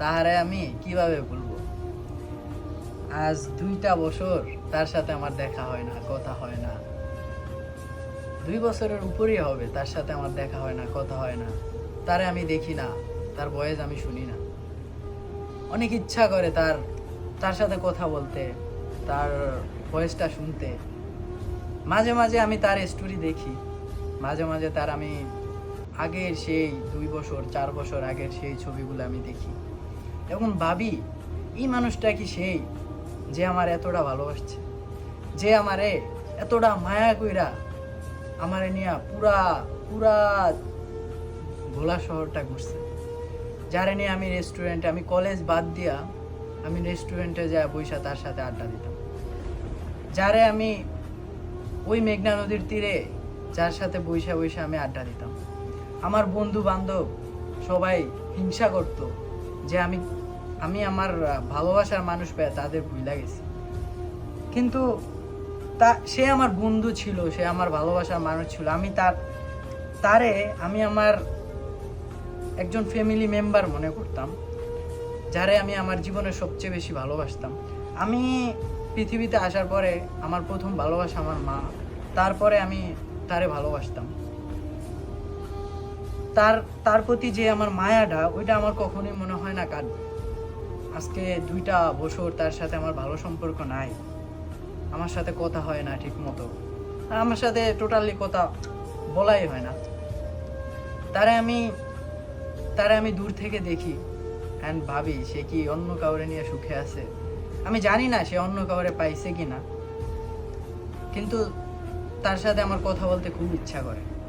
তাহারে আমি কীভাবে বলব আজ দুইটা বছর তার সাথে আমার দেখা হয় না, কথা হয় না। দুই বছরের উপরেই হবে তার সাথে আমার দেখা হয় না, কথা হয় না। তারে আমি দেখি না, তার বয়স আমি শুনি না। অনেক ইচ্ছা করে তার তার সাথে কথা বলতে, তার ভয়েসটা শুনতে। মাঝে মাঝে আমি তার স্টোরি দেখি। মাঝে মাঝে তার আমি আগের সেই দুই বছর, চার বছর আগের সেই ছবিগুলো আমি দেখি। এখন ভাবি, এই মানুষটা কি সেই যে আমার এতটা ভালোবাসছে? যে আমারে এতটা মায়া কইরা আমারে নিয়া পুরা পুরা ভোলা শহরটা ঘুরছে। যারে নিয়ে আমি রেস্টুরেন্টে আমি কলেজ বাদ দিয়া আমি রেস্টুরেন্টে যা বৈশা তার সাথে আড্ডা দিতাম। যারে আমি ওই মেঘনা নদীর তীরে যার সাথে বৈশা বৈশা আমি আড্ডা দিতাম। আমার বন্ধু বান্ধব সবাই হিংসা করত যে আমি আমি আমার ভালোবাসার মানুষ পেয়ে তাদের ভুইলা গেছি। কিন্তু তা, সে আমার বন্ধু ছিল, সে আমার ভালোবাসার মানুষ ছিল। আমি তার, তারে আমি আমার একজন ফ্যামিলি মেম্বার মনে করতাম, যারে আমি আমার জীবনে সবচেয়ে বেশি ভালোবাসতাম। আমি পৃথিবীতে আসার পরে আমার প্রথম ভালোবাসা আমার মা, তারপরে আমি তারে ভালোবাসতাম। তার তার প্রতি যে আমার মায়াটা, ওইটা আমার কখনোই মনে হয় না কাটবে আজকে দুইটা বছর তার সাথে আমার ভালো সম্পর্ক নাই। আমার সাথে কথা হয় না ঠিক মতো আর আমার সাথে টোটালি কথা বলাই হয় না। তারে আমি তারে আমি দূর থেকে দেখি। অ্যান্ড ভাবি, সে কি অন্য কাউরে নিয়ে সুখে আছে? আমি জানি না সে অন্য কাউরে পাইছে কি না কিন্তু তার সাথে আমার কথা বলতে খুব ইচ্ছা করে।